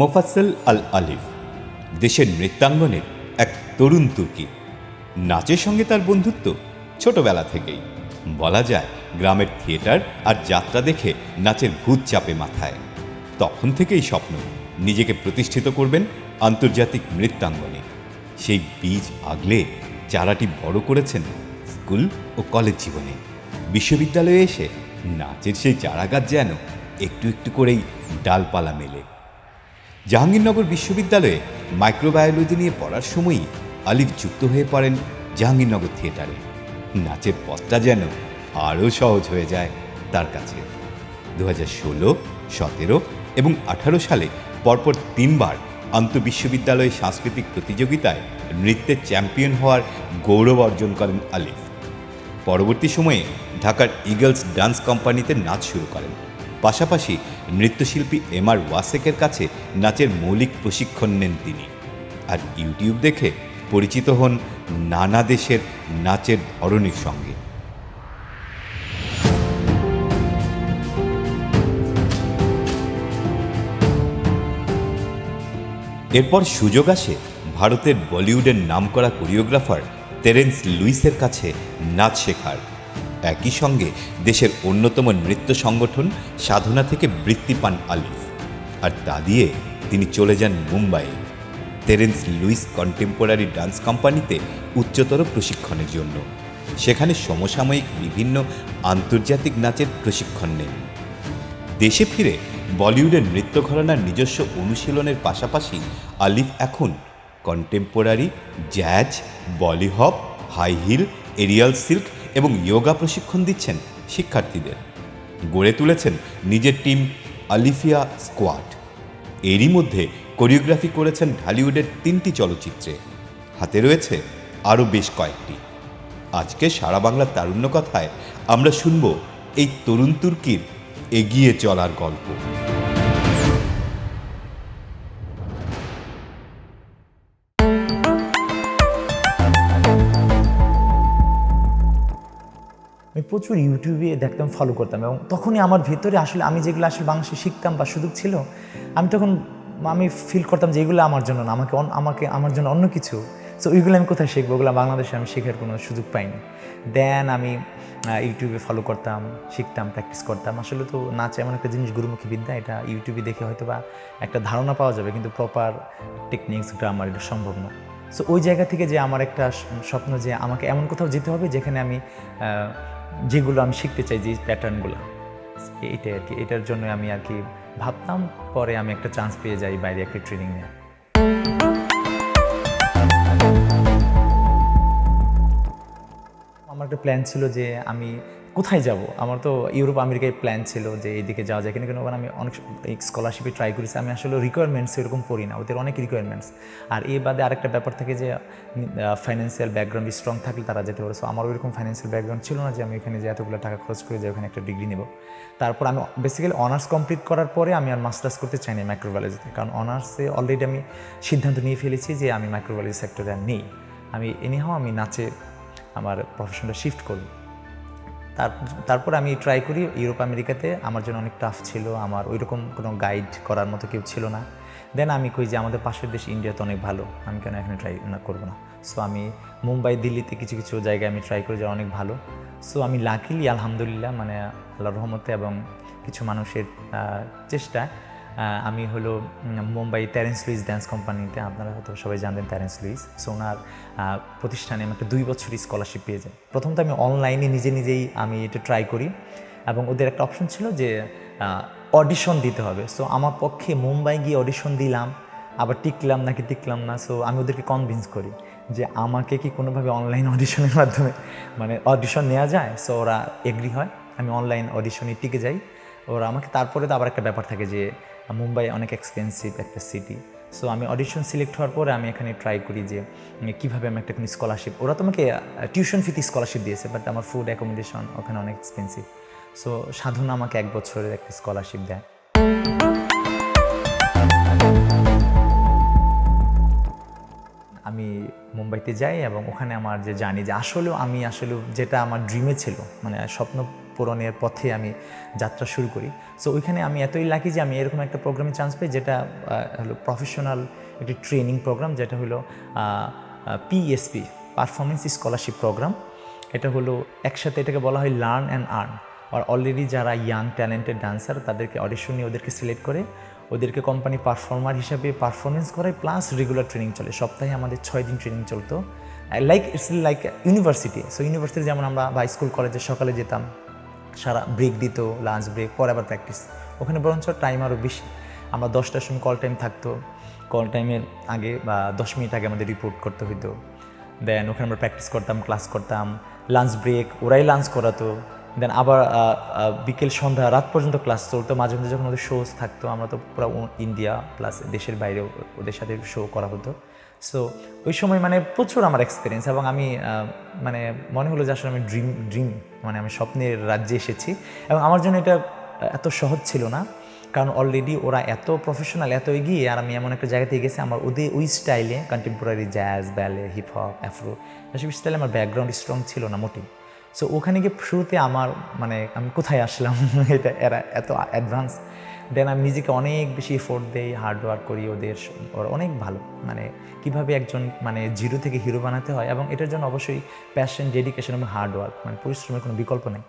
মোফাসল আল আলিফ, দেশের নৃত্যাঙ্গনের এক তরুণ তুর্কি। নাচের সঙ্গে তার বন্ধুত্ব ছোটবেলা থেকেই। বলা যায়, গ্রামের থিয়েটার আর যাত্রা দেখে নাচের ভূত চাপে মাথায়। তখন থেকেই স্বপ্ন, নিজেকে প্রতিষ্ঠিত করবেন আন্তর্জাতিক নৃত্যাঙ্গনে। সেই বীজ আগলে চারাটি বড় করেছেন স্কুল ও কলেজ জীবনে। বিশ্ববিদ্যালয়ে এসে নাচের সেই চারাগাছ যেন একটু একটু করেই ডালপালা মেলে। জাহাঙ্গীরনগর বিশ্ববিদ্যালয়ে মাইক্রোবায়োলজি নিয়ে পড়ার সময়ই আলিফ যুক্ত হয়ে পড়েন জাহাঙ্গীরনগর থিয়েটারে। নাচের পথটা যেন আরও সহজ হয়ে যায় তার কাছে। দু হাজার ষোলো, সতেরো এবং আঠারো সালে পরপর তিনবার আন্তঃবিশ্ববিদ্যালয় সাংস্কৃতিক প্রতিযোগিতায় নৃত্যের চ্যাম্পিয়ন হওয়ার গৌরব অর্জন করেন আলিফ। পরবর্তী সময়ে ঢাকার ইগলস ডান্স কোম্পানিতে নাচ শুরু করেন। পাশাপাশি নৃত্যশিল্পী এম আর ওয়াসেকের কাছে নাচের মৌলিক প্রশিক্ষণ নেন তিনি। আর ইউটিউব দেখে পরিচিত হন নানা দেশের নাচের ধরনের সঙ্গে। এরপর সুযোগ আসে ভারতের বলিউডের নামকরা কোরিওগ্রাফার তেরেন্স লুইসের কাছে নাচ শেখার। একই সঙ্গে দেশের অন্যতম নৃত্য সংগঠন সাধনা থেকে বৃত্তি পান আলিফ। আর তা দিয়ে তিনি চলে যান মুম্বাইয়ে তেরেন্স লুইস কন্টেম্পোরারি ডান্স কোম্পানিতে উচ্চতর প্রশিক্ষণের জন্য। সেখানে সমসাময়িক বিভিন্ন আন্তর্জাতিক নাচের প্রশিক্ষণ নেন। দেশে ফিরে বলিউডের নৃত্য ঘরানার নিজস্ব অনুশীলনের পাশাপাশি আলিফ এখন কন্টেম্পোরারি, জ্যাজ বলিহপ হাই হিল, এরিয়াল সিল্ক এবং যোগা প্রশিক্ষণ দিচ্ছেন শিক্ষার্থীদের। গড়ে তুলেছেন নিজের টিম আলিফিয়া স্কোয়াড। এরই মধ্যে কোরিওগ্রাফি করেছেন ঢালিউডের তিনটি চলচ্চিত্রে। হাতে রয়েছে আরও বেশ কয়েকটি। আজকে সারা বাংলার তারুণ্য কথায় আমরা শুনব এই তরুণ তুর্কির এগিয়ে চলার গল্প। প্রচুর ইউটিউবে দেখতাম ফলো করতাম এবং তখনই আমার ভেতরে আসলে আমি যেগুলো আসলে বাংলাদেশে শিখতাম বা সুযোগ ছিল, আমি তখন আমি ফিল করতাম যে এগুলো আমার জন্য না, আমাকে আমাকে, আমার জন্য অন্য কিছু। সো ওইগুলো আমি কোথায় শিখব? ওগুলো বাংলাদেশে আমি শেখার কোনো সুযোগ পাইনি। দেন আমি ইউটিউবে ফলো করতাম, শিখতাম প্র্যাকটিস করতাম। আসলে তো নাচ এমন একটা জিনিস, গুরুমুখী বিদ্যা, এটা ইউটিউবে দেখে হয়তো বা একটা ধারণা পাওয়া যাবে, কিন্তু প্রপার টেকনিক্স গ্রামার এটা সম্ভব না। সো ওই জায়গা থেকে যে আমার একটা স্বপ্ন যে আমাকে এমন কোথাও যেতে হবে যেখানে আমি যেগুলো আমি শিখতে চাই, যে প্যাটার্নগুলো এইটাই আর কি। এটার জন্য আমি আর কি ভাবতাম, পরে আমি একটা চান্স পেয়ে যাই বাইরে একটা ট্রেনিং নিয়ে আমার একটা প্ল্যান ছিল যে আমি কোথায় যাব? আমার তো ইউরোপ, আমেরিকায় প্ল্যান ছিল যে এইদিকে যাওয়া যায় কিন্তু কেন আমি অনেক স্কলারশিপে ট্রাই করেছি। আমি আসলে রিকোয়ারমেন্টস এরকম পড়ি না, ওদের অনেক রিকোয়ারমেন্টস আর এ বাদে আরেকটা ব্যাপার থাকে যে ফাইন্যান্সিয়াল ব্যাকগ্রাউন্ড স্ট্রং থাকলে তারা যেতে পারে। সো আমার ওইরকম ফাইন্যান্সিয়াল ব্যাকগ্রাউন্ড ছিল না যে, আমি এখানে যে এতগুলো টাকা খরচ করে যে, ওখানে একটা ডিগ্রি নেব। তারপর আমি বেসিক্যালি অনার্স কমপ্লিট করার পরে আমি আর মাস্টার্স করতে চাইনি মাইক্রোবায়োলজিতে কারণ অনার্সে অলরেডি আমি সিদ্ধান্ত নিয়ে ফেলেছি যে, আমি মাইক্রোবায়োলজি সেক্টরে আর নেই। আমি এনিহাও আমি নাচে আমার প্রফেশনটা শিফট করব। তার, তারপর আমি ট্রাই করি ইউরোপ আমেরিকাতে আমার জন্য অনেক টাফ ছিল, আমার ওই রকম কোনো গাইড করার মতো কেউ ছিল না। দেন আমি কই যে, আমাদের পাশের দেশ ইন্ডিয়াতে অনেক ভালো, আমি কেন এখানে ট্রাই না করব না? সো আমি মুম্বাই, দিল্লিতে কিছু কিছু জায়গায় আমি ট্রাই করে যাওয়া অনেক ভালো। সো আমি লাকিলি আলহামদুলিল্লাহ মানে আল্লাহ রহমতে এবং কিছু মানুষের চেষ্টায় আমি হলো মুম্বাই ট্যারেন্স লুইস ড্যান্স কোম্পানিতে আপনারা হয়তো সবাই জানতেন ট্যারেন্স লুইস সো ওনার প্রতিষ্ঠানে আমি একটা দুই বছরই স্কলারশিপ পেয়ে যাই। প্রথমত আমি অনলাইনে নিজে নিজেই আমি এটা ট্রাই করি। এবং ওদের একটা অপশন ছিল যে অডিশন দিতে হবে। সো আমার পক্ষে মুম্বাই গিয়ে অডিশন দিলাম, আবার টিকলাম নাকি টিকলাম না। সো আমি ওদেরকে কনভিন্স করি যে, আমাকে কি কোনোভাবে অনলাইন অডিশনের মাধ্যমে মানে অডিশন নেওয়া যায়? সো ওরা এগ্রি হয়। আমি অনলাইন অডিশনে টিকে যাই। ওরা আমাকে, তারপরে তো আবার একটা ব্যাপার থাকে যে মুম্বাই অনেক এক্সপেন্সিভ একটা সিটি সো আমি অডিশন সিলেক্ট হওয়ার পরে আমি এখানে ট্রাই করি যে কীভাবে আমি একটা কোনো স্কলারশিপ ওরা তো আমাকে টিউশন ফিতে স্কলারশিপ দিয়েছে বাট আমার ফুড অ্যাকোমোডেশন ওখানে অনেক এক্সপেন্সিভ সো সাধনা আমাকে এক বছরের একটা স্কলারশিপ দেয়। আমি মুম্বাইতে যাই এবং ওখানে আমার যে জানি যে আসলেও আমি আসলে যেটা আমার ড্রিমে ছিল মানে স্বপ্ন পূরণের পথে আমি যাত্রা শুরু করি। সো ওইখানে আমি এতই লাকি যে আমি এরকম একটা প্রোগ্রামে চান্স পাই যেটা হলো প্রফেশনাল একটি ট্রেনিং প্রোগ্রাম যেটা হলো পিএসপি পারফরমেন্স স্কলারশিপ প্রোগ্রাম এটা হলো একসাথে এটাকে বলা হয় লার্ন অ্যান্ড আর্ন আর অলরেডি যারা ইয়াং ট্যালেন্টেড ডান্সার তাদেরকে অডিশন নিয়ে ওদেরকে সিলেক্ট করে, ওদেরকে কোম্পানি পারফর্মার হিসাবে পারফরমেন্স করায় প্লাস রেগুলার ট্রেনিং চলে। সপ্তাহে আমাদের ছয় দিন ট্রেনিং চলতো। Like it's like university so university যেমন আমরা বা স্কুল কলেজে সকালে যেতাম সারা ব্রেক দিত লাঞ্চ ব্রেক পরে আবার প্র্যাকটিস ওখানে বরঞ্চ টাইম আরও বেশি। আমরা দশটার সময় কল টাইম থাকতো। কল টাইমের আগে বা দশ মিনিট আগে আমাদের রিপোর্ট করতে হতো দেন ওখানে আমরা প্র্যাকটিস করতাম ক্লাস করতাম লাঞ্চ ব্রেক ওরাই লাঞ্চ করাতো। দেন আবার বিকেল সন্ধ্যা, রাত পর্যন্ত ক্লাস চলতো। মাঝে মাঝে যখন ওদের শোজ থাকতো, আমরা তো পুরো ইন্ডিয়া প্লাস দেশের বাইরেও ওদের সাথে শো করা হতো। সো ওই সময় মানে প্রচুর আমার এক্সপিরিয়েন্স এবং আমি মানে মনে হলো যে আসলে আমি ড্রিম ড্রিম মানে আমি স্বপ্নের রাজ্যে এসেছি এবং আমার জন্য এটা এত সহজ ছিল না। কারণ অলরেডি ওরা এত প্রফেশনাল এত এগিয়ে আর আমি এমন একটা জায়গাতে গেছি, আমার ওদের ওই স্টাইলে contemporary jazz ballet hip hop afro এসব স্টাইলে আমার ব্যাকগ্রাউন্ড স্ট্রং ছিল না মোটেই। সো ওখানে গিয়ে শুরুতে আমার মানে আমি কোথায় আসলাম? এটা এরা এত অ্যাডভান্স দেন আমি নিজেকে অনেক বেশি এফোর্ট দেই হার্ড ওয়ার্ক করি ওদের ওরা অনেক ভালো। মানে কীভাবে একজন মানে জিরো থেকে হিরো বানাতে হয় এবং এটার জন্য অবশ্যই প্যাশন ডেডিকেশন এবং হার্ড ওয়ার্ক মানে পরিশ্রমের কোনো বিকল্প নেই।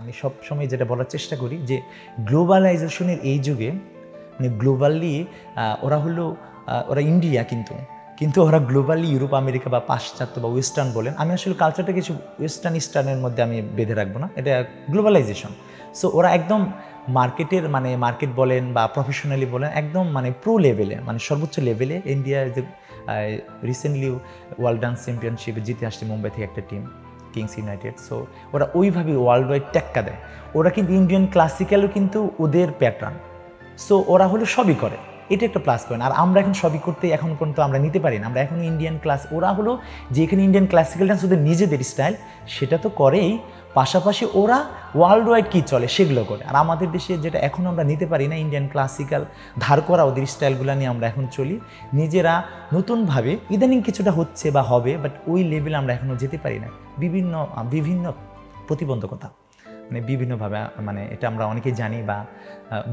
আমি সব সময় যেটা বলার চেষ্টা করি যে গ্লোবালাইজেশনের এই যুগে মানে গ্লোবালি ওরা হলো ওরা ইন্ডিয়া কিন্তু। কিন্তু ওরা গ্লোবালি ইউরোপ, আমেরিকা বা পাশ্চাত্য বা ওয়েস্টার্ন বলেন, আমি আসলে কালচারটা কিছু ওয়েস্টার্ন ইস্টার্নের মধ্যে আমি বেঁধে রাখব না, এটা গ্লোবালাইজেশন সো ওরা একদম মার্কেটের মানে মার্কেট বলেন বা প্রফেশনালি বলেন, একদম মানে প্রো লেভেলে মানে সর্বোচ্চ লেভেলে ইন্ডিয়া যে রিসেন্টলি ওয়ার্ল্ড ডান্স চ্যাম্পিয়নশিপে জিতে আসছে মুম্বাই থেকে একটা টিম কিংস ইউনাইটেড সো ওরা ওইভাবে ওয়ার্ল্ড ওয়াইড টেক্কা দেয়। ওরা কিন্তু ইন্ডিয়ান ক্লাসিক্যালও কিন্তু ওদের প্যাটার্ন সো ওরা হলো সবই করে। এটা একটা প্লাস পয়েন্ট আর আমরা এখন সবই করতে, এখন পর্যন্ত আমরা নিতে পারি না। আমরা এখন ইন্ডিয়ান ক্লাস ওরা হলো যেখানে ইন্ডিয়ান ক্লাসিক্যাল ডান্স ওদের নিজেদের স্টাইল সেটা তো করেই। পাশাপাশি ওরা ওয়ার্ল্ড ওয়াইড কী চলে, সেগুলো করে। আর আমাদের দেশে যেটা এখন আমরা নিতে পারি না ইন্ডিয়ান ক্লাসিক্যাল ধার করা ওদের স্টাইলগুলো নিয়ে আমরা এখন চলি। নিজেরা নতুনভাবে, ইদানিং কিছুটা হচ্ছে বা হবে বাট ওই লেভেলে আমরা এখনও যেতে পারি না। বিভিন্ন বিভিন্ন প্রতিবন্ধকতা। মানে বিভিন্নভাবে মানে এটা আমরা অনেকেই জানি বা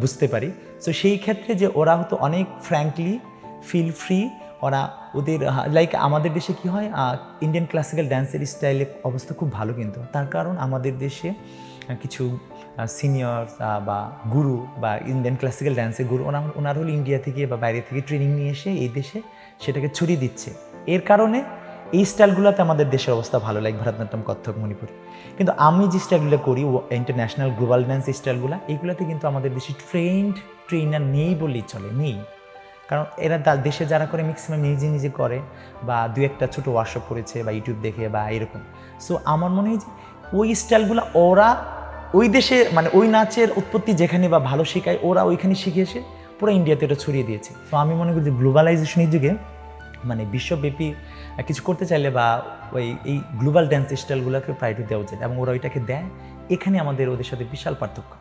বুঝতে পারি। সো সেই ক্ষেত্রে যে ওরা হয়তো অনেক ফ্র্যাঙ্কলি ফিল ফ্রি ওরা ওদের লাইক আমাদের দেশে কি হয় ইন্ডিয়ান ক্লাসিক্যাল ড্যান্সের স্টাইলে অবস্থা খুব ভালো কিন্তু। তার কারণ আমাদের দেশে কিছু সিনিয়র বা গুরু বা ইন্ডিয়ান ক্লাসিক্যাল ড্যান্সের গুরু ওনার ওনার হলো ইন্ডিয়া থেকে বা বাইরে থেকে ট্রেনিং নিয়ে এসে এই দেশে সেটাকে ছড়িয়ে দিচ্ছে। এর কারণে এই স্টাইলগুলোতে আমাদের দেশের অবস্থা ভালো লাগে ভারতনাট্যম, কত্থক, মণিপুর। কিন্তু আমি যে স্টাইলগুলো করি ইন্টারন্যাশনাল গ্লোবাল ড্যান্স স্টাইলগুলো এইগুলোতে কিন্তু আমাদের দেশে ট্রেন্ড ট্রেনার নেই বললেই চলে, নেই। কারণ এরা দেশে যারা করে ম্যাক্সিমাম নিজে নিজে করে, বা দু একটা ছোটো ওয়ার্কশপ করেছে, বা ইউটিউব দেখে, বা এরকম। সো আমার মনে হয় যে, ওই স্টাইলগুলো ওরা ওই দেশে মানে ওই নাচের উৎপত্তি যেখানে বা ভালো শেখায়, ওরা ওইখানে শিখে এসে পুরো ইন্ডিয়াতে এটা ছড়িয়ে দিয়েছে। তো আমি মনে করি যে গ্লোবালাইজেশনের যুগে মানে বিশ্বব্যাপী কিছু করতে চাইলে বা ওই, এই গ্লোবাল ড্যান্স স্টাইলগুলোকে প্রায়োরিটি দেওয়া উচিত এবং ওরা ওইটাকে দেয়। এখানে আমাদের ওদের সাথে বিশাল পার্থক্য।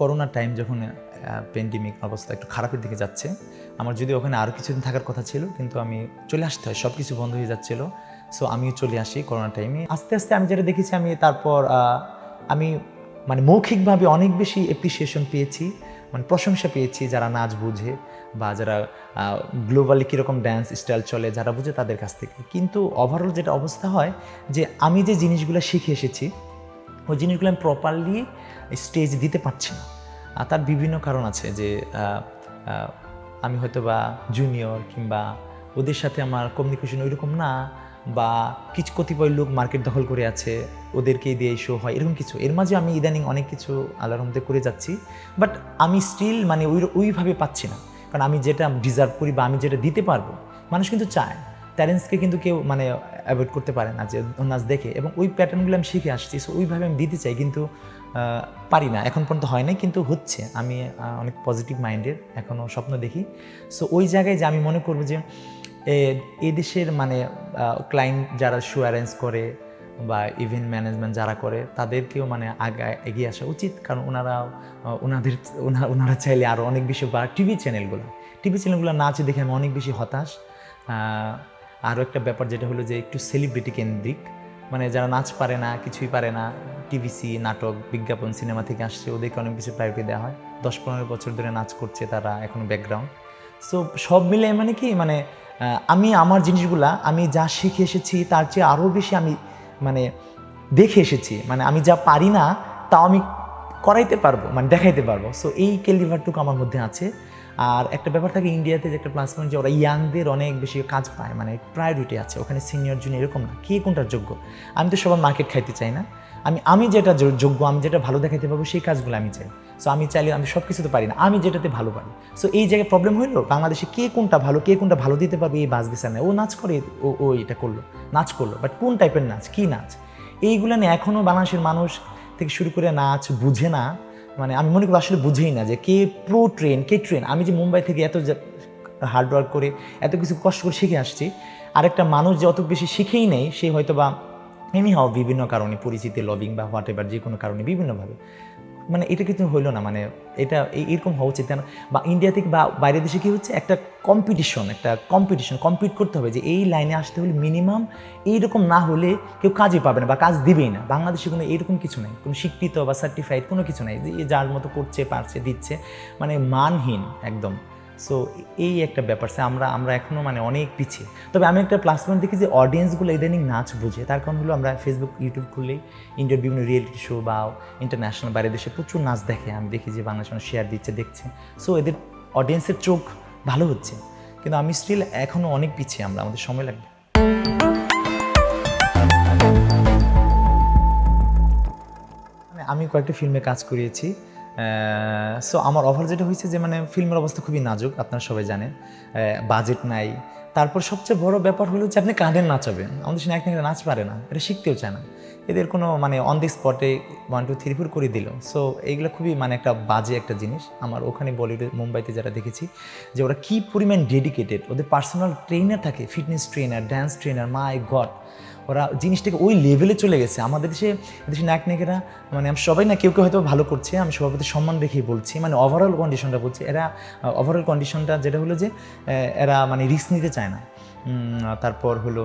করোনার টাইম যখন পেন্ডেমিক অবস্থা একটু খারাপের দিকে যাচ্ছে, আমার যদি ওখানে আরও কিছুদিন থাকার কথা ছিল, কিন্তু আমি চলে আসতে হয় সব কিছু বন্ধ হয়ে যাচ্ছিল। সো আমিও চলে আসি করোনা টাইমে আস্তে আস্তে আমি যেটা দেখেছি, আমি তারপর আমি মানে মৌখিকভাবে অনেক বেশি অ্যাপ্রিসিয়েশন পেয়েছি। মানে প্রশংসা পেয়েছি যারা নাচ বুঝে বা যারা গ্লোবালি কীরকম ড্যান্স স্টাইল চলে, যারা বুঝে তাদের কাছ থেকে। কিন্তু ওভারঅল যেটা অবস্থা হয় যে আমি যে জিনিসগুলো শিখে এসেছি, ওই জিনিসগুলো আমি প্রপারলি স্টেজ দিতে পারছি না। আর তার বিভিন্ন কারণ আছে যে আমি হয়তো বা জুনিয়র কিংবা ওদের সাথে আমার কমিউনিকেশন ওইরকম না বা কিছু কতিপয় লোক মার্কেট দখল করে আছে ওদেরকে দিয়ে শো হয়, এরকম কিছু। এর মাঝে আমি ইদানিং অনেক কিছু আল্লাহর মধ্যে করে যাচ্ছি বাট আমি স্টিল মানে ওই, ওইভাবে পাচ্ছি না। কারণ আমি যেটা ডিজার্ভ করি বা আমি যেটা দিতে পারব, মানুষ কিন্তু চায়। ট্যালেন্টসকে কিন্তু কেউ মানে অ্যাভয়েড করতে পারে না, যে নাচ দেখে। এবং ওই প্যাটার্নগুলো আমি শিখে আসছি সো ওইভাবে আমি দিতে চাই, কিন্তু পারি না। এখন পর্যন্ত হয় নাই, কিন্তু হচ্ছে। আমি অনেক পজিটিভ মাইন্ডের এখনও স্বপ্ন দেখি। সো ওই জায়গায় যে আমি মনে করব যে এ- এ দেশের মানে ক্লায়েন্ট যারা শো অ্যারেঞ্জ করে বা ইভেন্ট ম্যানেজমেন্ট যারা করে তাদেরকেও মানে আগে এগিয়ে আসা উচিত। কারণ ওনারা আহ, ওনাদের ওনা- ওনারা চাইলে আরও অনেক বেশি বা টিভি চ্যানেলগুলো টিভি চ্যানেলগুলো নাচ দেখে আমি অনেক বেশি হতাশ। আরও একটা ব্যাপার যেটা হলো যে একটু সেলিব্রিটি কেন্দ্রিক। মানে যারা নাচ পারে না কিছুই পারে না টিভিসি নাটক বিজ্ঞাপন সিনেমা থেকে আসছে ওদেরকে অনেক বেশি প্রায়োরিটি দেওয়া হয়। দশ পনেরো বছর ধরে নাচ করছে তারা এখনও ব্যাকগ্রাউন্ড সো সব মিলে মানে কি মানে আমি আমার জিনিসগুলা, আমি যা শিখে এসেছি তার চেয়ে আরও বেশি আমি মানে দেখে এসেছি। মানে আমি যা পারি না, তাও আমি করাইতে পারব মানে দেখাইতে পারব। সো এই কেলিভারটুকু আমার মধ্যে আছে। আর একটা ব্যাপার থাকে ইন্ডিয়াতে যে একটা প্লাস পয়েন্ট যে ওরা ইয়াংদের অনেক বেশি কাজ পায় মানে প্রায়োরিটি আছে, ওখানে সিনিয়র জুনিয়র এরকম না, কে কোনটার যোগ্য? আমি তো সবার মার্কেট খাইতে চাই না। আমি আমি যেটা যোগ্য, আমি যেটা ভালো দেখাইতে পারব, সেই কাজগুলো আমি চাই। সো আমি চাইলে আমি সব কিছুতে পারি না, আমি যেটাতে ভালো পারি। সো এই জায়গায় প্রবলেম হইল, বাংলাদেশে কে কোনটা ভালো, কে কোনটা ভালো দিতে পারবে, এই বাস বিচার নেই ও নাচ করে, ও ও এটা করল, নাচ করল বাট কোন টাইপের নাচ, কী নাচ? এইগুলো নিয়ে এখনও বাংলাদেশের মানুষ থেকে শুরু করে নাচ বুঝে না মানে আমি মনে করি আসলে বুঝেই না যে কে প্রো ট্রেন কে ট্রেন আমি যে মুম্বাই থেকে এত হার্ড ওয়ার্ক করে, এত কিছু কষ্ট করে শিখে আসছি, আরেকটা মানুষ যে অত বেশি শিখেই নেই, সে হয়তো বা এমনি হও বিভিন্ন কারণে পরিচিতি লবিং বা হোয়াট এভার যে কোনো কারণে, বিভিন্নভাবে। মানে এটা কিন্তু হইল না মানে এটা এরকম হওয়া উচিত। বা ইন্ডিয়া থেকে বা বাইরের দেশে কী হচ্ছে? একটা কম্পিটিশন একটা কম্পিটিশন কম্পিট করতে হবে যে এই লাইনে আসতে হলে মিনিমাম এইরকম না হলে কেউ কাজই পাবে না বা কাজ দিবেই না। বাংলাদেশে কোনো এরকম কিছু নেই। কোনো শিক্ষিত বা সার্টিফাইড কোনো কিছু নেই যে যার মতো করছে, পারছে, দিচ্ছে। মানে মানহীন একদম। সো এই একটা ব্যাপার, সে আমরা আমরা এখনও মানে অনেক পিছিয়ে। তবে আমি একটা প্লাস পয়েন্ট দেখি যে অডিয়েন্সগুলো ইদানিং নাচ বুঝে। তার কারণ হলো আমরা ফেসবুক ইউটিউব খুললেই ইন্ডিয়ার বিভিন্ন রিয়েলিটি শো বা ইন্টারন্যাশনাল বাইরে দেশে প্রচুর নাচ দেখে। আমি দেখি যে বাংলাদেশ মানুষ শেয়ার দিচ্ছে, দেখছে। সো এদের অডিয়েন্সের চোখ ভালো হচ্ছে। কিন্তু আমি স্টিল এখনও অনেক পিছিয়ে আমরা, আমাদের সময় লাগবে। মানে আমি কয়েকটি ফিল্মে কাজ করিয়েছি সো আমার অফার যেটা হয়েছে যে মানে ফিল্মের অবস্থা খুবই নাজুক, আপনারা সবাই জানেন। বাজেট নাই। তারপর সবচেয়ে বড় ব্যাপার হলো যে আপনি কাঁধের নাচাবেন। আমাদের সঙ্গে এক নাচ পারে না, এটা শিখতেও চায় না। এদের কোনো মানে অন দি স্পটে ওয়ান টু থ্রি ফোর করে দিল। সো এইগুলো খুবই মানে একটা বাজে একটা জিনিস। আমার ওখানে বলিউডে, মুম্বাইতে যারা দেখেছি, যে ওরা কী পরিমাণ ডেডিকেটেড ওদের পার্সোনাল ট্রেনার থাকে fitness trainer dance trainer my god ওরা জিনিসটাকে ওই লেভেলে চলে গেছে। আমাদের দেশে দেশে নায়ক নেকেরা মানে আমি সবাই না কেউ কেউ হয়তো ভালো করছে, আমি সবার প্রতি সম্মান রেখেই বলছি। মানে ওভারঅল কন্ডিশনটা বলছি, এরা ওভারঅল কন্ডিশনটা যেটা হলো যে এরা মানে রিস্ক নিতে চায় না। তারপর হলো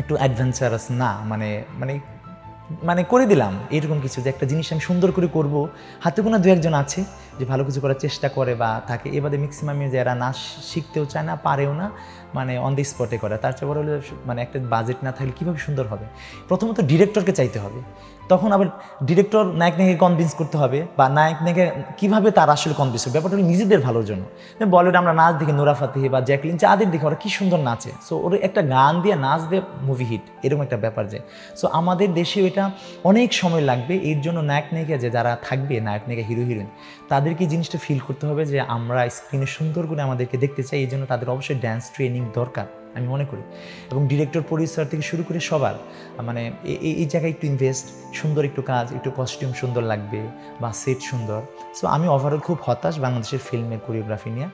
একটু অ্যাডভেঞ্চারাস না মানে মানে মানে করে দিলাম, এরকম কিছু যে একটা জিনিস আমি সুন্দর করে করব। হাতে কোনো দু একজন আছে যে ভালো কিছু করার চেষ্টা করে বা থাকে, এবারে ম্যাক্সিমামে যারা নাচ শিখতেও চায় না, পারেও না মানে অন দি স্পটে করে। তার চেয়ে বড় হলে মানে একটা বাজেট না থাকলে কীভাবে সুন্দর হবে? প্রথমত ডিরেক্টরকে চাইতে হবে। তখন আবার ডিরেক্টর নায়ক নায়কে কনভিন্স করতে হবে বা নায়ক নায়কে কীভাবে তার আসলে কনভিন্স হবে? ব্যাপারটা নিজেদের ভালোর জন্য। বলিউড আমরা নাচ দেখি, নোরা ফাতেহি বা জ্যাকলিন চাঁদের দেখি, ওরা কী সুন্দর নাচে। সো ওর একটা গান দিয়ে নাচ দিয়ে মুভি হিট এরকম একটা ব্যাপার যায় সো আমাদের দেশে এটা অনেক সময় লাগবে, এর জন্য নায়ক নায়িকা যে যারা থাকবে নায়ক নায়িকা হিরো হিরোইন তাদেরকে জিনিসটা ফিল করতে হবে যে আমরা স্ক্রিনে সুন্দর করে আমাদেরকে দেখতে চাই এই জন্য তাদের অবশ্যই ড্যান্স ট্রেনিং দরকার। আমি মনে করি। এবং ডিরেক্টর প্রডিউসার থেকে শুরু করে সবার মানে এই জায়গায় একটু ইনভেস্ট সুন্দর একটু কাজ, একটু কস্টিউম সুন্দর লাগবে বা সেট সুন্দর। সো আমি ওভারঅল খুব হতাশ বাংলাদেশের ফিল্মের কোরিওগ্রাফি নিয়ে।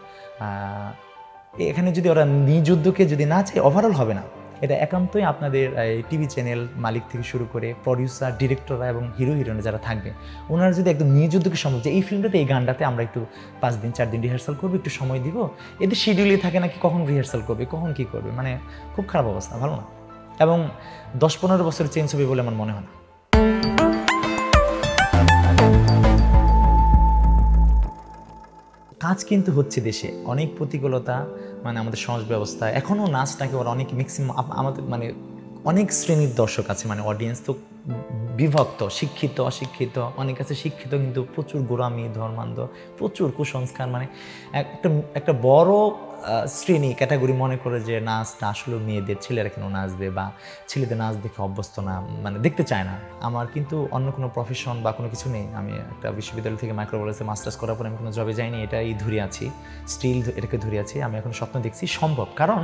এখানে যদি ওরা নিজ উদ্যোগে যদি না চায় ওভারঅল হবে না। এটা একান্তই আপনাদের টিভি চ্যানেল মালিক থেকে শুরু করে প্রডিউসার ডিরেক্টররা এবং হিরো হিরোইন যারা থাকবে, ওনারা যদি একদম নিজ উদ্যোগে সম্ভব, যে এই ফিল্মটাতে এই গানটাতে আমরা একটু পাঁচ দিন, চার দিন রিহার্সাল করব, একটু সময় দিব এদের শিডিউলে থাকে নাকি কখন রিহার্সাল করবে, কখন কী করবে মানে খুব খারাপ অবস্থা, ভালো না। এবং দশ পনেরো বছর চেঞ্জ হবে বলে আমার মনে হয় না। কাজ কিন্তু হচ্ছে দেশে। অনেক প্রতিকূলতা মানে আমাদের সমাজ ব্যবস্থা। এখনও নাচটাকে ওরা অনেক ম্যাক্সিমাম আমাদের মানে অনেক শ্রেণির দর্শক আছে মানে অডিয়েন্স তো বিভক্ত, শিক্ষিত, অশিক্ষিত, অনেক আছে শিক্ষিত কিন্তু প্রচুর গোড়ামি, ধর্মান্ধ, প্রচুর কুসংস্কার মানে একটা একটা বড় শ্রেণি ক্যাটাগরি মনে করে যে নাচটা আসলে মেয়েদের ছেলেরা কেন নাচবে বা ছেলেদের নাচ দেখে অভ্যস্ত না মানে দেখতে চায় না। আমার কিন্তু অন্য কোনো প্রফেশন বা কোনো কিছু নেই। আমি একটা বিশ্ববিদ্যালয় থেকে মাইক্রোবায়োলজিতে মাস্টার্স করার পরে আমি কোনো জবে যাইনি, এটাই ধরে আছি স্টিল এটাকে ধরে আছি, আমি এখন স্বপ্ন দেখছি সম্ভব। কারণ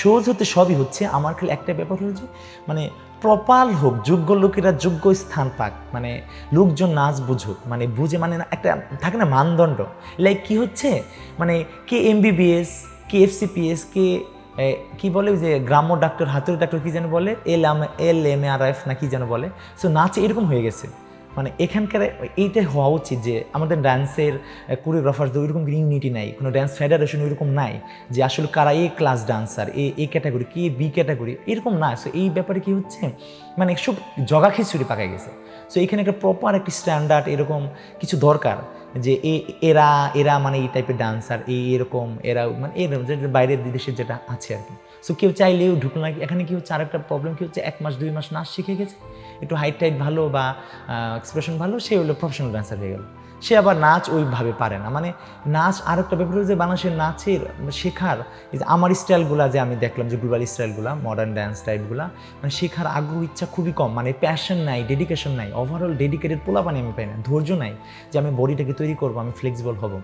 সহজ হতে সবই হচ্ছে, আমার খালি একটা ব্যাপার হলো যে মানে প্রপাল হোক, যোগ্য লোকেরা যোগ্য স্থান পাক মানে লোকজন নাচ বুঝুক মানে বুঝে মানে একটা থাকে না মানদণ্ড। লাইক কি হচ্ছে? মানে কে এমবিবিএস কে এফসিপিএস কে কী বলে যে গ্রাম্য ডাক্তার হাতুড়ি ডাক্তার কী যেন বলে? L M L M R F না কি যেন বলে? সো নাচ এরকম হয়ে গেছে। মানে এখানকার এইটাই হওয়া উচিত যে আমাদের ডান্সের কোরিওগ্রাফারদের ওইরকম ইউনিটি নাই, কোনো ড্যান্স ফেডারেশন ওইরকম নাই যে আসলে কারা A class dancer A A category কি বি ক্যাটাগরি এরকম না। সো এই ব্যাপারে কি হচ্ছে? মানে সব জগা খিচুড়ি পাকায় গেছে। সো এখানে একটা প্রপার একটি স্ট্যান্ডার্ড এরকম কিছু দরকার যে এ, এরা এরা মানে এই টাইপের ডান্সার এই এরকম, এরা মানে এরকম যেটা বাইরের দেশের যেটা আছে আর কি। সো কেউ চাইলেও ঢুকলো না। এখানে কি হচ্ছে? আরেকটা প্রবলেম কি হচ্ছে? এক মাস, দুই মাস নাচ শিখে গেছে? একটু হাইট টাইট ভালো বা এক্সপ্রেশন ভালো, সে হলো প্রফেশনাল ডান্সার হয়ে গেল। সে আবার নাচ ওইভাবে পারে না। মানে নাচ আর একটা ব্যাপার হলো যে বাংলাদেশের নাচের শেখার এই যে আমার স্টাইলগুলা যে আমি দেখলাম, যে গ্লোবাল স্টাইলগুলো মডার্ন ড্যান্স টাইপগুলা মানে শেখার আগ্রহ, ইচ্ছা খুবই কম। মানে প্যাশন নাই ডেডিকেশন নাই। ওভারঅল ডেডিকেটেড পোলাপানি আমি পাই না, ধৈর্য নাই যে আমি বডিটাকে তৈরি করব, আমি ফ্লেক্সিবল হব।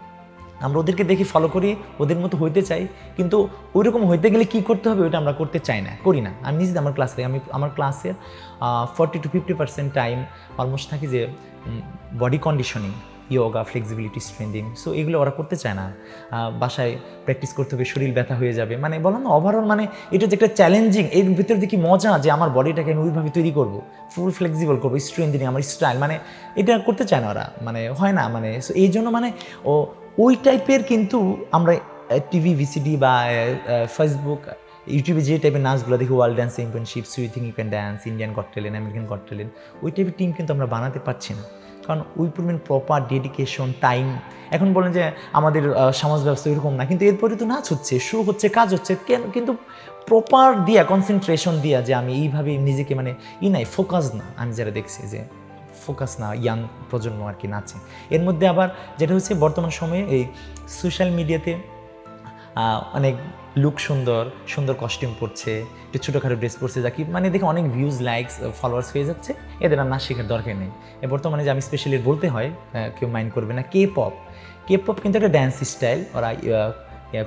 আমরা ওদেরকে দেখি ফলো করি, ওদের মতো হইতে চাই, কিন্তু ওই রকম হইতে গেলে কি করতে হবে ওইটা আমরা করতে চাই না, করি না। আমি নিজে আমার ক্লাসে আমি, আমার ক্লাসের forty to fifty percent time almost থাকি যে body conditioning yoga flexibility strengthening so এগুলো ওরা করতে চায় না। বাসায় প্র্যাকটিস করতে হবে, শরীর ব্যথা হয়ে যাবে। মানে বলো না ওভারঅল মানে এটা যে একটা চ্যালেঞ্জিং এর ভিতরে কি মজা যে আমার বডিটাকে আমি ওইভাবে তৈরি করব ফুল ফ্লেক্সিবল করব স্ট্রেন্থিং আমার স্টাইল মানে এটা করতে চায় না ওরা মানে হয় না মানে সো এই জন্য মানে ও ওই টাইপের কিন্তু আমরা টিভি ভিসিডি বা ফেসবুক ইউটিউবে যে টাইপের নাচগুলো দেখি world dance championship so you think you can dance Indian got talent American got talent ওই টাইপের টিম কিন্তু আমরা বানাতে পারছি না। কারণ ওই পরিমাণ প্রপার ডেডিকেশন টাইম এখন বলেন যে আমাদের সমাজ ব্যবস্থা এরকম না, কিন্তু এরপরে তো নাচ হচ্ছে শো হচ্ছে, কাজ হচ্ছে, কেন, কিন্তু প্রপার দিয়া কনসেন্ট্রেশন দিয়া যে আমি এইভাবে নিজেকে মানে ই নাই ফোকাস না, আমি যারা দেখছি যে ফোকাস না, ইয়াং প্রজন্ম আর কি নাচে। এর মধ্যে আবার যেটা হচ্ছে বর্তমান সময়ে এই সোশ্যাল মিডিয়াতে অনেক লুক সুন্দর সুন্দর কস্টিউম পরছে, একটু ছোটোখাটো ড্রেস পরছে, যা কি মানে দেখে অনেক ভিউজ লাইকস ফলোয়ার্স হয়ে যাচ্ছে, এদের আর নাচ শেখার দরকার নেই। বর্তমানে যে আমি স্পেশালি বলতে হয় কেউ মাইন্ড করবে না কে পপ কে পপ কিন্তু একটা ড্যান্স স্টাইল ওরা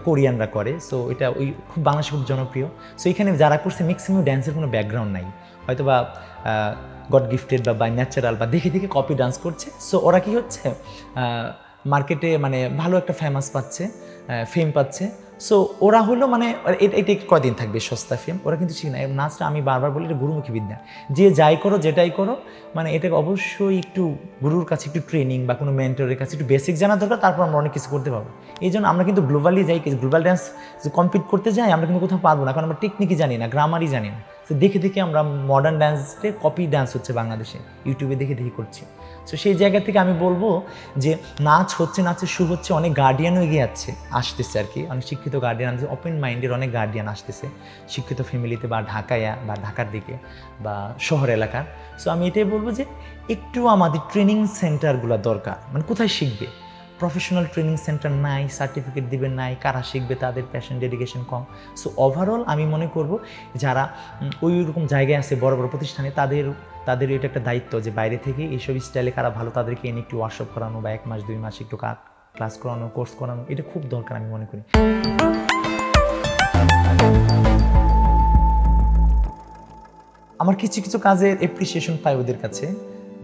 কোরিয়ানরা করে সো এটা ওই খুব বাংলাদেশে খুব জনপ্রিয়। সো এখানে যারা করছে ম্যাক্সিমাম ড্যান্সের কোনো ব্যাকগ্রাউন্ড নাই। হয়তো বা গড গিফটেড বা বাই ন্যাচারাল বা দেখে দেখে কপি ডান্স করছে। সো ওরা কি হচ্ছে? মার্কেটে মানে ভালো একটা ফেমাস পাচ্ছে ফেম পাচ্ছে। সো ওরা হলো মানে এটা কদিন থাকবে সস্তা ফেম ওরা কিন্তু ঠিক না। নাচটা আমি বারবার বলি, এটা গুরুমুখী বিদ্যা যে যাই করো যেটাই করো মানে এটাকে অবশ্যই একটু গুরুর কাছে একটু ট্রেনিং বা কোনো মেন্টরের কাছে একটু বেসিক জানা দরকার, তারপর আমরা অনেক কিছু করতে পারব। এই জন্য আমরা কিন্তু গ্লোবালি যাই গ্লোবাল ড্যান্স কম্পিট করতে যাই, আমরা কিন্তু কোথাও পারব না। কারণ আমরা টেকনিকই জানি না গ্রামারই জানি না। তো দেখে দেখে আমরা মডার্ন ড্যান্সে কপি ড্যান্স হচ্ছে বাংলাদেশে ইউটিউবে দেখে দেখে করছি। তো সেই জায়গা থেকে আমি বলব যে নাচ হচ্ছে, নাচের শুরু হচ্ছে, অনেক গার্ডিয়ানও এগিয়ে যাচ্ছে, আসতেছে আর কি। অনেক শিক্ষিত গার্ডিয়ান আছে ওপেন মাইন্ডের অনেক গার্ডিয়ান আসতেছে, শিক্ষিত ফ্যামিলিতে বা ঢাকায়, বা ঢাকার দিকে, বা শহর এলাকার। সো আমি এটাই বলব যে একটু আমাদের ট্রেনিং সেন্টারগুলো দরকার। মানে কোথায় শিখবে? প্রফেশনাল ট্রেনিং সেন্টার নাই সার্টিফিকেট দিবে নাই, কারা শিখবে তাদের প্যাশন ডেডিকেশন কম। সো ওভারঅল আমি মনে করব যারা ওই রকম জায়গায় আছে, বড় বড় প্রতিষ্ঠানে, তাদের তাদের এটা একটা দায়িত্ব যে বাইরে থেকে এইসব স্টাইলে কারা ভালো তাদেরকে এনে একটু ওয়ার্কশপ করানো বা এক মাস, দুই মাস একটু ক্লাস করানো কোর্স করানো, এটা খুব দরকার আমি মনে করি। আমার কিছু কিছু কাজের এপ্রিসিয়েশন পাই ওদের কাছে।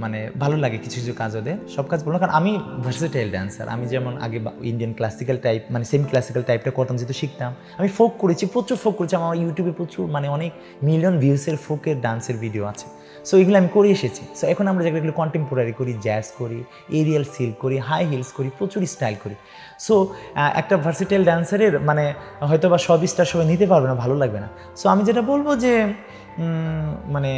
মানে ভালো লাগে কিছু কিছু কাজ ওদের। সব কাজ বলব কারণ আমি ভার্সেটাইল ড্যান্সার আমি যেমন আগে ইন্ডিয়ান ক্লাসিক্যাল টাইপ মানে সেমি ক্লাসিক্যাল টাইপটা করতাম যেহেতু শিখতাম। আমি ফোক করেছি, প্রচুর ফোক করেছি। আমার ইউটিউবে প্রচুর মানে অনেক মিলিয়ন ভিউসের ফোকের ডান্সের ভিডিও আছে। সো এগুলো আমি করে এসেছি। সো এখন আমরা যেগুলো কন্টেম্পোরারি করি জ্যাজ করি এরিয়াল সিল্ক করি হাই হিলস করি, প্রচুর স্টাইল করি। সো একটা ভার্সিটাইল ড্যান্সারের মানে হয়তো বা সব স্টার সবাই নিতে পারবে না, ভালো লাগবে না। সো আমি যেটা বলব যে মানে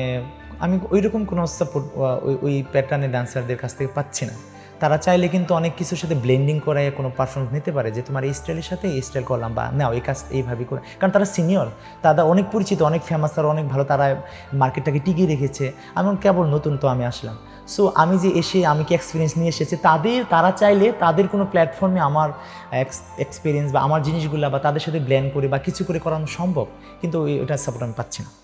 আমি ওই রকম কোনো সাপোর্ট ওই ওই প্যাটার্নের ডান্সারদের কাছ থেকে পাচ্ছি না। তারা চাইলে কিন্তু অনেক কিছুর সাথে ব্লেন্ডিং করায় কোনো পারফরমেন্স নিতে পারে যে তোমার এই স্টাইলের সাথে এই স্টাইল করলাম বা না এই কাজ এইভাবে করে। কারণ তারা সিনিয়র তারা অনেক পরিচিত, অনেক ফেমাস তারা অনেক ভালো, তারা মার্কেটটাকে টিকিয়ে রেখেছে। আমি কেবল নতুন তো আমি আসলাম। সো আমি যে এসে, আমি কি এক্সপিরিয়েন্স নিয়ে এসেছি? তাদের, তারা চাইলে তাদের কোনো প্ল্যাটফর্মে আমার এক্সপিরিয়েন্স বা আমার জিনিসগুলো বা তাদের সাথে ব্ল্যান্ড করে বা কিছু করে করানো সম্ভব। কিন্তু ওই- ওটার সাপোর্ট আমি পাচ্ছি না।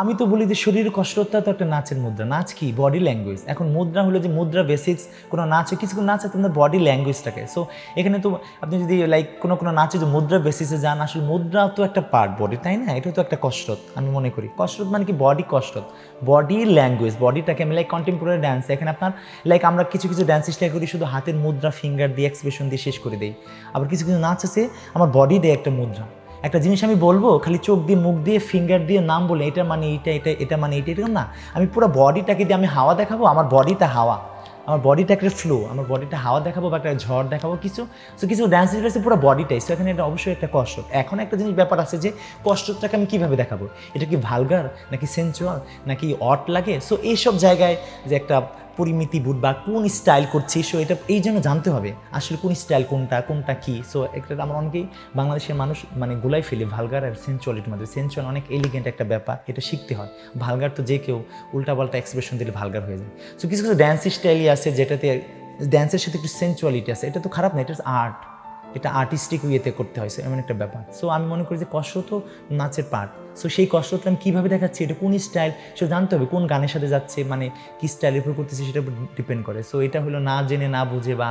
আমি তো বলি যে শরীরের কসরতটা তো একটা নাচের মুদ্রা। নাচ কি? বডি ল্যাঙ্গুয়েজ এখন মুদ্রা হলো যে মুদ্রা বেসিক্স কোনো নাচে, কিছু কোনো নাচ তোমাদের বডি ল্যাঙ্গুয়েজটাকে সো এখানে তো আপনি যদি লাইক কোনো কোনো নাচে যে মুদ্রা বেসিসে যান, আসলে মুদ্রা তো একটা পার্ট বডি তাই না? এটা তো একটা কসরত, আমি মনে করি। কসরত মানে কি? বডি কসরত। বডি ল্যাঙ্গুয়েজ বডিটাকে আমি লাইক কন্টেম্পোরারি ড্যান্স এখানে আপনার লাইক আমরা কিছু কিছু ড্যান্স স্টাইল করি, শুধু হাতের মুদ্রা ফিঙ্গার দিয়ে এক্সপ্রেশন দিয়ে শেষ করে দিই। আবার কিছু কিছু নাচ আছে, আমার বডি দেয় একটা মুদ্রা। একটা জিনিস আমি বলব, খালি চোখ দিয়ে, মুখ দিয়ে ফিঙ্গার দিয়ে নাম বলে, এটা মানে এইটা, এটা এটা মানে এইটা এরকম না। আমি পুরো বডিটাকে দিয়ে আমি হাওয়া দেখাবো, আমার বডিটা হাওয়া। আমার বডিটা একটা ফ্লো আমার বডিটা হাওয়া দেখাবো বা একটা ঝড় দেখাবো, কিছু। সো কিছু ড্যান্স আছে পুরো বডিটাই সো এখানে এটা অবশ্যই একটা কষ্ট। এখন একটা জিনিস ব্যাপার আছে যে, কষ্টটাকে আমি কীভাবে দেখাবো? এটা কি ভালগার নাকি সেন্সুয়াল নাকি অট লাগে? সো এইসব জায়গায় যে একটা পরিমিতি বুট বা কোন স্টাইল করছি সো এটা এই জন্য জানতে হবে আসলে কোন স্টাইল কোনটা কোনটা কী? সো একটা আমরা অনেকেই বাংলাদেশের মানুষ মানে গোলাই ফেলে, ভালগার আর সেন্সুয়ালিটির মধ্যে। সেন্সুয়াল অনেক এলিগেন্ট একটা ব্যাপার, এটা শিখতে হয়। ভালগার তো যে কেউ উল্টাপাল্টা এক্সপ্রেশন দিলে ভালগার হয়ে যায়। সো কিছু কিছু ড্যান্স স্টাইলই আছে যেটাতে ড্যান্সের সাথে একটু সেন্সুয়ালিটি আছে। এটা তো খারাপ না, এটা আর্ট এটা আর্টিস্টিক ইয়েতে করতে হয়, এমন একটা ব্যাপার। সো আমি মনে করি যে কষ্ট তো নাচের পার্ট সো সেই কষ্টটা আমি কীভাবে দেখাচ্ছি, এটা কোন স্টাইল সে জানতে হবে কোন গানের সাথে যাচ্ছে মানে কি স্টাইলের উপর করতেছি, সেটার উপর ডিপেন্ড করে। সো এটা হলো না জেনে, না বুঝে বা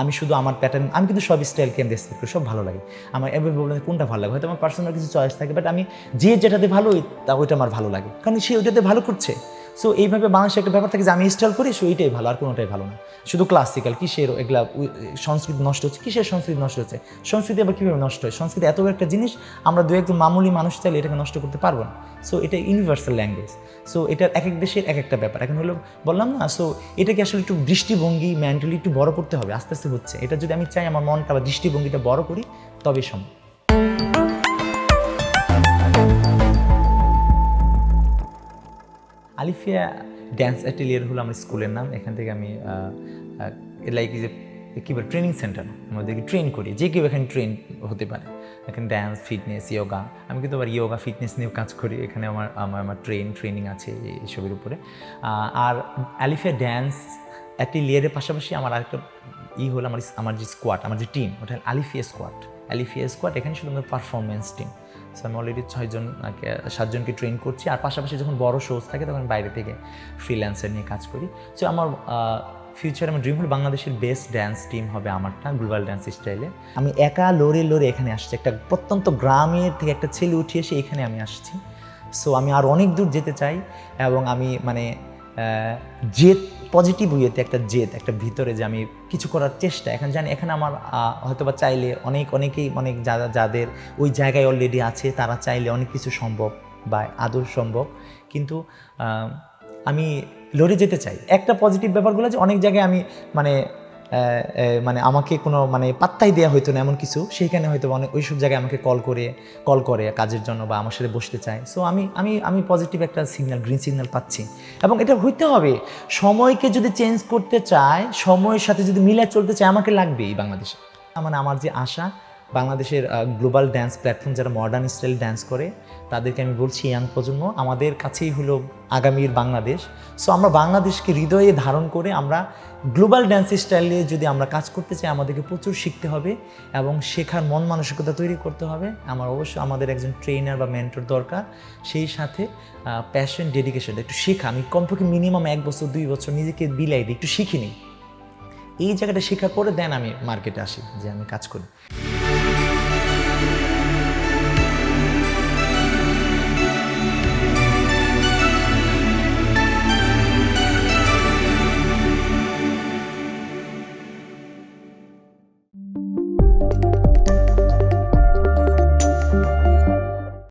আমি শুধু আমার প্যাটার্ন আমি কিন্তু সব স্টাইলকে আমি রেসপেক্ট করি, সব ভালো লাগে। আমার এবার বলবেন কোনটা ভালো লাগে? হয়তো আমার পার্সোনাল কিছু চয়েস থাকে বাট আমি যে যেটাতে ভালো তা ওইটা আমার ভালো লাগে। কারণ সে ওইটাতে ভালো করছে। সো এইভাবে বাংলাদেশে একটা ব্যাপার থাকে যে আমি ইনস্টল করি সো এইটাই ভালো, আর কোনোটাই ভালো না। শুধু ক্লাসিক্যাল কিসের এগুলা সংস্কৃতি নষ্ট হচ্ছে, কিসের সংস্কৃতি নষ্ট হচ্ছে? সংস্কৃতি আবার কীভাবে নষ্ট হয়? সংস্কৃতি এত একটা জিনিস, আমরা দু একজন মামুলি মানুষ চাইলে এটাকে নষ্ট করতে পারব না। সো এটা ইউনিভার্সাল ল্যাঙ্গুয়েজ সো এটা এক এক দেশের এক একটা ব্যাপার। এখন হলো, বললাম না সো এটাকে আসলে একটু দৃষ্টিভঙ্গি মেন্টালি একটু বড় করতে হবে, আস্তে আস্তে হচ্ছে। এটা যদি আমি চাই, আমার মনটা বা দৃষ্টিভঙ্গিটা বড় করি তবে সম্ভব। আলিফিয়া ড্যান্স অ্যাটেলিয়ার হলো আমার স্কুলের নাম। এখান থেকে আমি লাইক যে, কী বলে ট্রেনিং সেন্টার আমাদেরকে ট্রেন করি। যে কেউ এখানে ট্রেন হতে পারে। এখানে ড্যান্স ফিটনেস ইয়োগা আমি কিন্তু আবার ইয়োগা ফিটনেস নিয়েও কাজ করি। এখানে আমার আমার আমার ট্রেন ট্রেনিং আছে এইসবের উপরে। আর আলিফিয়া ড্যান্স অ্যাটেলিয়ারের পাশাপাশি আমার আরেকটা ই হলো আমার আমার যে স্কোয়াড আমার যে টিম ওটা আলিফিয়া স্কোয়াড আলিফিয়া স্কোয়াড এখানে শুধু আমাদের পারফরমেন্স টিম সো আমি অলরেডি ছয়জন সাতজনকে ট্রেন করছি। আর পাশাপাশি যখন বড় শোজ থাকে, তখন বাইরে থেকে ফ্রিল্যান্সার নিয়ে কাজ করি। সো আমার ফিউচার আমার ড্রিম হল বাংলাদেশের বেস্ট ড্যান্স টিম হবে আমারটা গ্লোবাল ড্যান্স স্টাইলে আমি একা লড়ে লড়ে এখানে আসছি। একটা প্রত্যন্ত গ্রামের থেকে একটা ছেলে উঠে এসে এখানে আমি আসছি। সো আমি আর অনেক দূর যেতে চাই এবং আমি মানে জেদ পজিটিভ ইয়েতে একটা জেদ, একটা ভিতরে যে আমি কিছু করার চেষ্টা। এখন জানি, এখানে আমার হয়তো বা চাইলে অনেক, অনেকেই, অনেক যারা যাদের ওই জায়গায় অলরেডি আছে, তারা চাইলে অনেক কিছু সম্ভব বা আদৌ সম্ভব। কিন্তু আমি লড়ে যেতে চাই। একটা পজিটিভ ব্যাপারগুলো যে অনেক জায়গায় আমি মানে মানে আমাকে কোনো মানে পাত্তাই দেওয়া হইতো না এমন কিছু। সেইখানে হয়তো অনেক ওইসব জায়গায় আমাকে কল করে কল করে কাজের জন্য বা আমার সাথে বসতে চায়। সো আমি আমি আমি পজিটিভ একটা সিগন্যাল গ্রিন সিগন্যাল পাচ্ছি। এবং এটা হইতে হবে, সময়কে যদি চেঞ্জ করতে চায়, সময়ের সাথে যদি মিলে চলতে চায়, আমাকে লাগবে এই বাংলাদেশে। মানে আমার যে আশা বাংলাদেশের গ্লোবাল ড্যান্স প্ল্যাটফর্ম যারা মডার্ন স্টাইল ড্যান্স করে, তাদেরকে আমি বলছি ইয়াং প্রজন্ম, আমাদের কাছেই হলো আগামীর বাংলাদেশ। সো আমরা বাংলাদেশকে হৃদয়ে ধারণ করে আমরা গ্লোবাল ড্যান্স স্টাইলে যদি আমরা কাজ করতে চাই, আমাদেরকে প্রচুর শিখতে হবে এবং শেখার মন মানসিকতা তৈরি করতে হবে। আমার অবশ্যই আমাদের একজন ট্রেনার বা মেন্টর দরকার, সেই সাথে প্যাশন ডেডিকেশন একটু শেখা। আমি কমপক্ষে মিনিমাম এক বছর, দুই বছর নিজেকে বিলাই দিই একটু শিখিনি এই জায়গাটা শেখার পরে দেন আমি মার্কেটে আসি, যে আমি কাজ করি।